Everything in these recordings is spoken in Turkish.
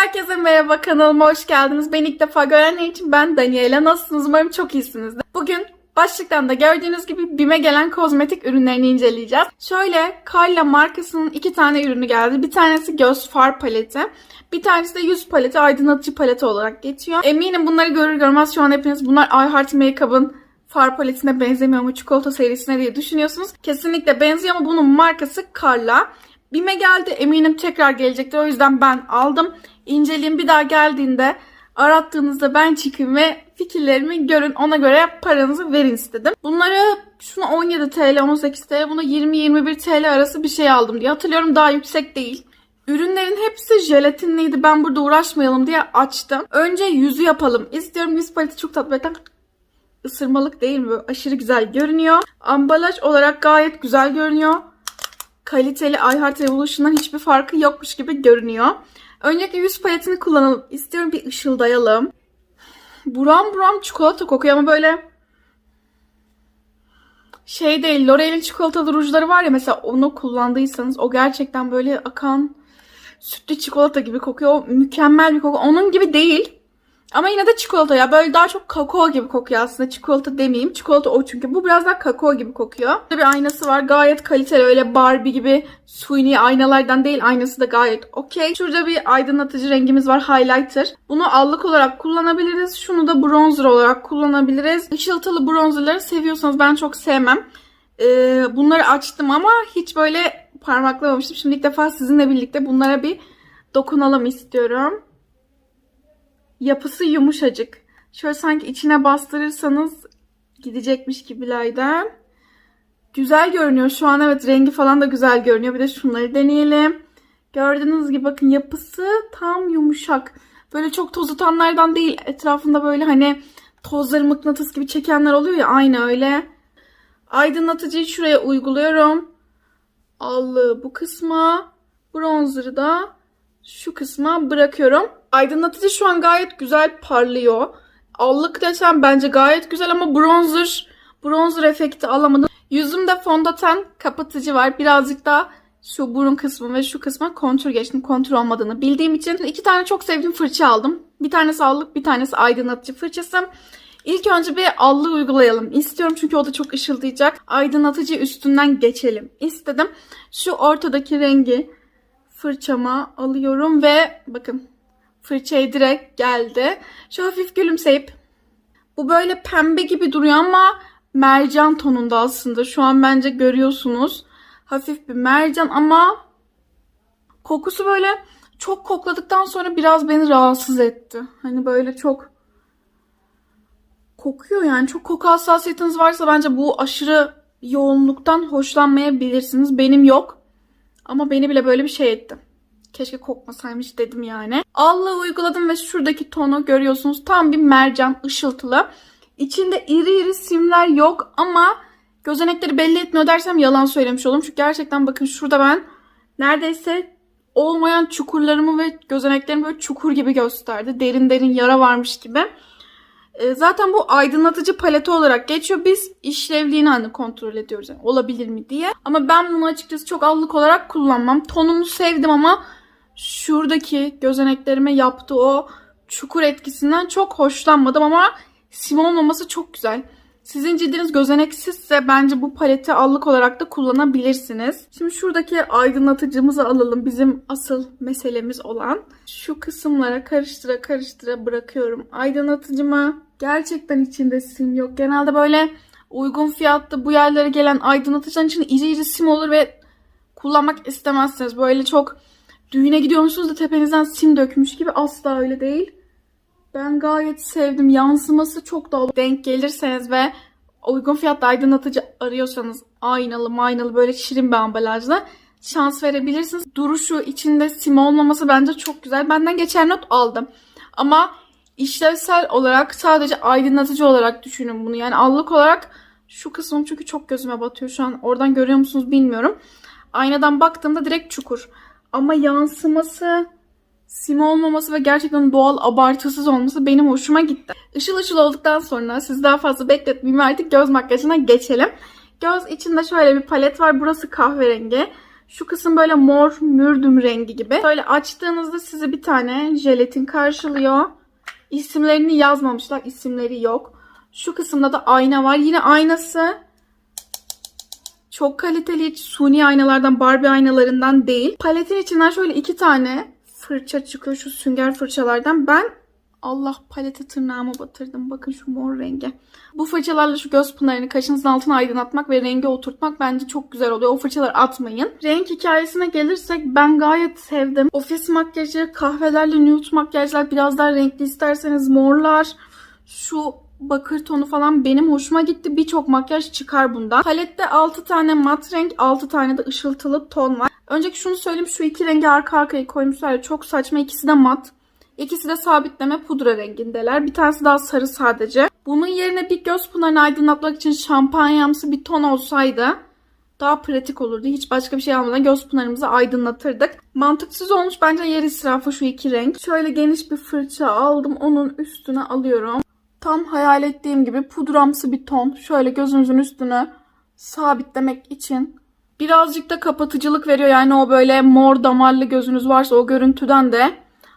Herkese merhaba kanalıma hoş geldiniz. Beni ilk defa görenler için ben Daniela. Nasılsınız? Umarım çok iyisinizdir. Bugün başlıktan da gördüğünüz gibi BİM'e gelen kozmetik ürünlerini inceleyeceğiz. Şöyle Carla markasının iki tane ürünü geldi. Bir tanesi göz far paleti. Bir tanesi de yüz paleti, aydınlatıcı paleti olarak geçiyor. Eminim bunları görür görmez şu an hepiniz bunlar I Heart Makeup'ın far paletine benzemiyor mu çikolata serisine diye düşünüyorsunuz. Kesinlikle benziyor ama bunun markası Carla. Bime geldi eminim tekrar gelecektir. O yüzden ben aldım. İnceleyeyim bir daha geldiğinde arattığınızda ben çıkayım ve fikirlerimi görün. Ona göre paranızı verin istedim. Bunları şunu 17 TL, 18 TL, buna 20-21 TL arası bir şey aldım diye hatırlıyorum. Daha yüksek değil. Ürünlerin hepsi jelatinliydi. Ben burada uğraşmayalım diye açtım. Önce yüzü yapalım. İstiyorum yüz paleti çok tatlı. Böyle ısırmalık değil mi? Aşırı güzel görünüyor. Ambalaj olarak gayet güzel görünüyor. Kaliteli iHeart Revolution'dan hiçbir farkı yokmuş gibi görünüyor. Öncelikle yüz paletini kullanalım. İstiyorum bir ışıldayalım. Buram buram çikolata kokuyor ama böyle şey değil. L'Oreal'in çikolatalı rujları var ya mesela onu kullandıysanız o gerçekten böyle akan sütlü çikolata gibi kokuyor. O mükemmel bir koku. Onun gibi değil. Ama yine de çikolata ya. Böyle daha çok kakao gibi kokuyor aslında. Çikolata demeyeyim. Çikolata o çünkü. Bu biraz daha kakao gibi kokuyor. Burada bir aynası var. Gayet kaliteli. Öyle Barbie gibi suni aynalardan değil. Aynası da gayet okey. Şurada bir aydınlatıcı rengimiz var. Highlighter. Bunu allık olarak kullanabiliriz. Şunu da bronzer olarak kullanabiliriz. Işıltılı bronzerları seviyorsanız ben çok sevmem. Ee, bunları açtım ama hiç böyle parmaklamamıştım. Şimdi ilk defa sizinle birlikte bunlara bir dokunalım istiyorum. Yapısı yumuşacık. Şöyle sanki içine bastırırsanız gidecekmiş gibilerden. Güzel görünüyor. Şu an evet rengi falan da güzel görünüyor. Bir de şunları deneyelim. Gördüğünüz gibi bakın yapısı tam yumuşak. Böyle çok toz atanlardan değil. Etrafında böyle hani tozları mıknatıs gibi çekenler oluyor ya aynı öyle. Aydınlatıcıyı şuraya uyguluyorum. Allığı bu kısma. Bronzer'ı da şu kısma bırakıyorum. Aydınlatıcı şu an gayet güzel parlıyor. Allık desem bence gayet güzel ama bronzer, bronzer efekti alamadım. Yüzümde fondöten kapatıcı var. Birazcık daha şu burun kısmı ve şu kısma kontur geçtim. Kontur olmadığını bildiğim için iki tane çok sevdiğim fırça aldım. Bir tanesi allık, bir tanesi aydınlatıcı fırçası. İlk önce bir allığı uygulayalım istiyorum çünkü o da çok ışıldayacak. Aydınlatıcı üstünden geçelim istedim. Şu ortadaki rengi fırçama alıyorum ve bakın fırçaya direkt geldi. Şu hafif gülümseyip bu böyle pembe gibi duruyor ama mercan tonunda aslında. Şu an bence görüyorsunuz. Hafif bir mercan ama kokusu böyle çok kokladıktan sonra biraz beni rahatsız etti. Hani böyle çok kokuyor yani. Çok koku hassasiyetiniz varsa bence bu aşırı yoğunluktan hoşlanmayabilirsiniz. Benim yok. Ama beni bile böyle bir şey etti. Keşke kokmasaymış dedim yani. Allığı uyguladım ve şuradaki tonu görüyorsunuz. Tam bir mercan ışıltılı. İçinde iri iri simler yok ama gözenekleri belli etmiyor dersem yalan söylemiş olurum. Çünkü gerçekten bakın şurada ben neredeyse olmayan çukurlarımı ve gözeneklerimi böyle çukur gibi gösterdi. Derin derin yara varmış gibi. E, zaten bu aydınlatıcı paleti olarak geçiyor. Biz işlevliğini hani kontrol ediyoruz. Yani olabilir mi diye. Ama ben bunu açıkçası çok allık olarak kullanmam. Tonunu sevdim ama şuradaki gözeneklerime yaptığı o çukur etkisinden çok hoşlanmadım ama sim olmaması çok güzel. Sizin cildiniz gözeneksizse bence bu paleti allık olarak da kullanabilirsiniz. Şimdi şuradaki aydınlatıcımızı alalım. Bizim asıl meselemiz olan. Şu kısımlara karıştıra karıştıra bırakıyorum aydınlatıcımı. Gerçekten içinde sim yok. Genelde böyle uygun fiyatlı bu yerlere gelen aydınlatıcıların içinde iri iri sim olur ve kullanmak istemezsiniz. Böyle çok düğüne gidiyormuşsunuz da tepenizden sim dökmüş gibi asla öyle değil. Ben gayet sevdim. Yansıması çok da denk gelirseniz ve uygun fiyatlı aydınlatıcı arıyorsanız aynalı maynalı böyle şirin bir ambalajla şans verebilirsiniz. Duruşu içinde sim olmaması bence çok güzel. Benden geçer not aldım. Ama işlevsel olarak sadece aydınlatıcı olarak düşünün bunu. Yani allık olarak şu kısmım çünkü çok gözüme batıyor şu an. Oradan görüyor musunuz bilmiyorum. Aynadan baktığımda direkt çukur. Ama yansıması sim olmaması ve gerçekten doğal abartısız olması benim hoşuma gitti. Işıl ışıl olduktan sonra siz daha fazla bekletmeyeyim artık göz makyajına geçelim. Göz içinde şöyle bir palet var. Burası kahverengi. Şu kısım böyle mor mürdüm rengi gibi. Böyle açtığınızda sizi bir tane jelatin karşılıyor. İsimlerini yazmamışlar. isimleri yok. Şu kısımda da ayna var. Yine aynası çok kaliteli hiç suni aynalardan Barbie aynalarından değil. Paletin içinden şöyle iki tane fırça çıkıyor şu sünger fırçalardan. Ben Allah palete tırnağıma batırdım. Bakın şu mor rengi. Bu fırçalarla şu göz pınarını kaşınızın altına aydınlatmak ve rengi oturtmak bence çok güzel oluyor. O fırçaları atmayın. Renk hikayesine gelirsek ben gayet sevdim. Ofis makyajı, kahvelerle nude makyajlar biraz daha renkli isterseniz morlar. Şu bakır tonu falan benim hoşuma gitti. Birçok makyaj çıkar bundan. Palette 6 tane mat renk, 6 tane de ışıltılı ton var. Önceki şunu söyleyeyim. Şu iki rengi arka arkaya koymuşlar ya çok saçma. İkisi de mat. İkisi de sabitleme pudra rengindeler. Bir tanesi daha sarı sadece. Bunun yerine bir göz pınarını aydınlatmak için şampanyamsı bir ton olsaydı daha pratik olurdu. Hiç başka bir şey almadan göz pınarımızı aydınlatırdık. Mantıksız olmuş bence yer israfı şu iki renk. Şöyle geniş bir fırça aldım. Onun üstüne alıyorum. Tam hayal ettiğim gibi pudramsı bir ton. Şöyle gözünüzün üstünü sabitlemek için. Birazcık da kapatıcılık veriyor. Yani o böyle mor damarlı gözünüz varsa o görüntüden de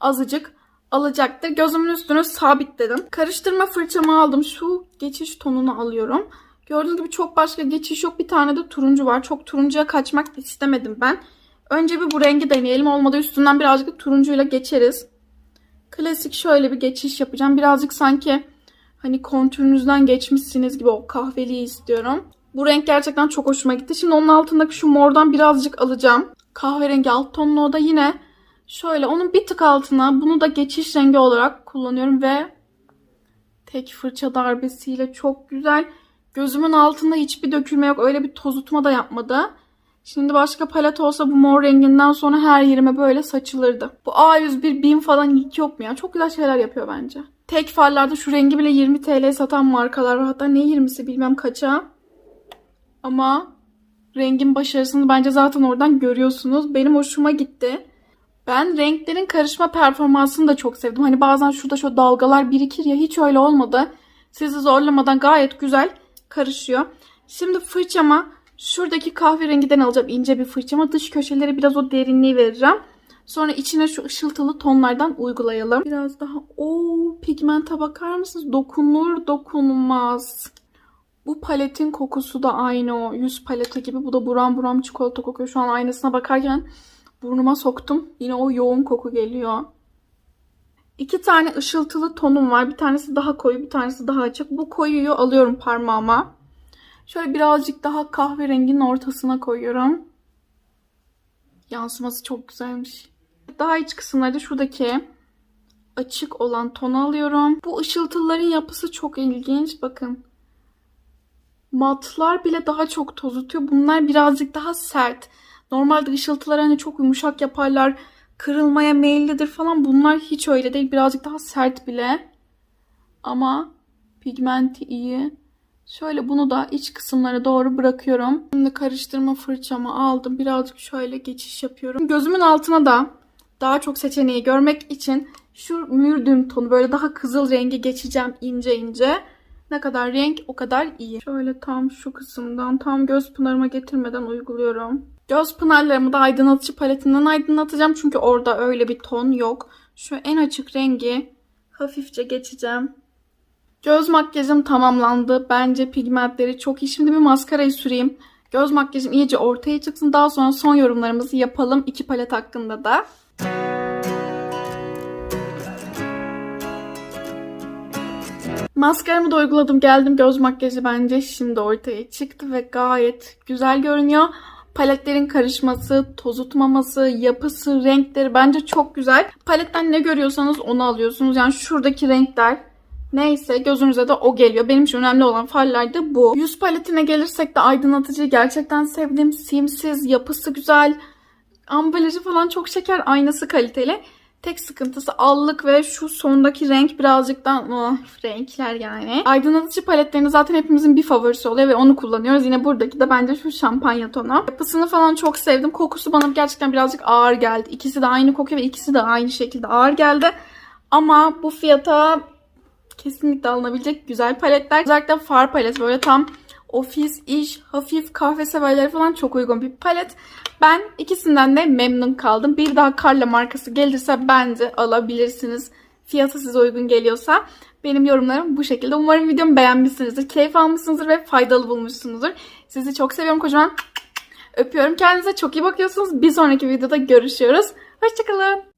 azıcık alacaktır. Gözümün üstünü sabitledim. Karıştırma fırçamı aldım. Şu geçiş tonunu alıyorum. Gördüğünüz gibi çok başka geçiş yok. Bir tane de turuncu var. Çok turuncuya kaçmak istemedim ben. Önce bir bu rengi deneyelim. Olmadı üstünden birazcık turuncuyla geçeriz. Klasik şöyle bir geçiş yapacağım. Birazcık sanki hani kontürünüzden geçmişsiniz gibi o kahveliyi istiyorum. Bu renk gerçekten çok hoşuma gitti. Şimdi onun altındaki şu mordan birazcık alacağım. Kahverengi alt tonlu o da yine şöyle onun bir tık altına bunu da geçiş rengi olarak kullanıyorum ve tek fırça darbesiyle çok güzel. Gözümün altında hiçbir dökülme yok. Öyle bir tozutma da yapmadı. Şimdi başka palet olsa bu mor renginden sonra her yerime böyle saçılırdı. Bu A101 bin falan hiç yok mu ya? Çok güzel şeyler yapıyor bence. Tek farlarda şu rengi bile 20 TL satan markalar var. Hatta ne 20'si bilmem kaça. Ama rengin başarısını bence zaten oradan görüyorsunuz. Benim hoşuma gitti. Ben renklerin karışma performansını da çok sevdim. Hani bazen şurada şu dalgalar birikir ya hiç öyle olmadı. Sizi zorlamadan gayet güzel karışıyor. Şimdi fırçama şuradaki kahverengiden alacağım ince bir fırçama. Dış köşelere biraz o derinliği vereceğim. Sonra içine şu ışıltılı tonlardan uygulayalım. Biraz daha o pigmente bakar mısınız? Dokunur dokunmaz. Bu paletin kokusu da aynı o yüz paleti gibi. Bu da buram buram çikolata kokuyor. Şu an aynasına bakarken burnuma soktum. Yine o yoğun koku geliyor. İki tane ışıltılı tonum var. Bir tanesi daha koyu, bir tanesi daha açık. Bu koyuyu alıyorum parmağıma. Şöyle birazcık daha kahverenginin ortasına koyuyorum. Yansıması çok güzelmiş. Daha iç kısımlarda şuradaki açık olan tonu alıyorum. Bu ışıltıların yapısı çok ilginç. Bakın. Matlar bile daha çok tozutuyor. Bunlar birazcık daha sert. Normalde ışıltılar hani çok yumuşak yaparlar. Kırılmaya meyillidir falan. Bunlar hiç öyle değil. Birazcık daha sert bile. Ama pigmenti iyi. Şöyle bunu da iç kısımlara doğru bırakıyorum. Şimdi karıştırma fırçamı aldım. Birazcık şöyle geçiş yapıyorum. Gözümün altına da daha çok seçeneği görmek için şu mürdüm tonu böyle daha kızıl rengi geçeceğim ince ince. Ne kadar renk o kadar iyi. Şöyle tam şu kısımdan tam göz pınarıma getirmeden uyguluyorum. Göz pınarlarımı da aydınlatıcı paletinden aydınlatacağım. Çünkü orada öyle bir ton yok. Şu en açık rengi hafifçe geçeceğim. Göz makyajım tamamlandı. Bence pigmentleri çok iyi. Şimdi bir maskarayı süreyim. Göz makyajım iyice ortaya çıksın. Daha sonra son yorumlarımızı yapalım. iki palet hakkında da. Maskaramı da uyguladım. Geldim göz makyajı bence şimdi ortaya çıktı ve gayet güzel görünüyor. Paletlerin karışması, tozutmaması, yapısı, renkleri bence çok güzel. Paletten ne görüyorsanız onu alıyorsunuz. Yani şuradaki renkler neyse gözünüze de o geliyor. Benim için önemli olan farlar da bu. Yüz paletine gelirsek de aydınlatıcı gerçekten sevdim. Simsiz, yapısı güzel. Ambalajı falan çok şeker, aynası kaliteli. Tek sıkıntısı allık ve şu sondaki renk birazcık da oh, renkler yani. Aydınlatıcı paletlerini zaten hepimizin bir favorisi oluyor ve onu kullanıyoruz. Yine buradaki de bence şu şampanya tonu. Yapısını falan çok sevdim. Kokusu bana gerçekten birazcık ağır geldi. İkisi de aynı kokuyor ve ikisi de aynı şekilde ağır geldi. Ama bu fiyata kesinlikle alınabilecek güzel paletler. Özellikle far palet böyle tam ofis, iş, hafif kahve severler falan çok uygun bir palet. Ben ikisinden de memnun kaldım. Bir daha Carla markası gelirse bence alabilirsiniz. Fiyatı size uygun geliyorsa. Benim yorumlarım bu şekilde. Umarım videomu beğenmişsinizdir, keyif almışsınızdır ve faydalı bulmuşsunuzdur. Sizi çok seviyorum kocaman. Öpüyorum. Kendinize çok iyi bakıyorsunuz. Bir sonraki videoda görüşüyoruz. Hoşçakalın.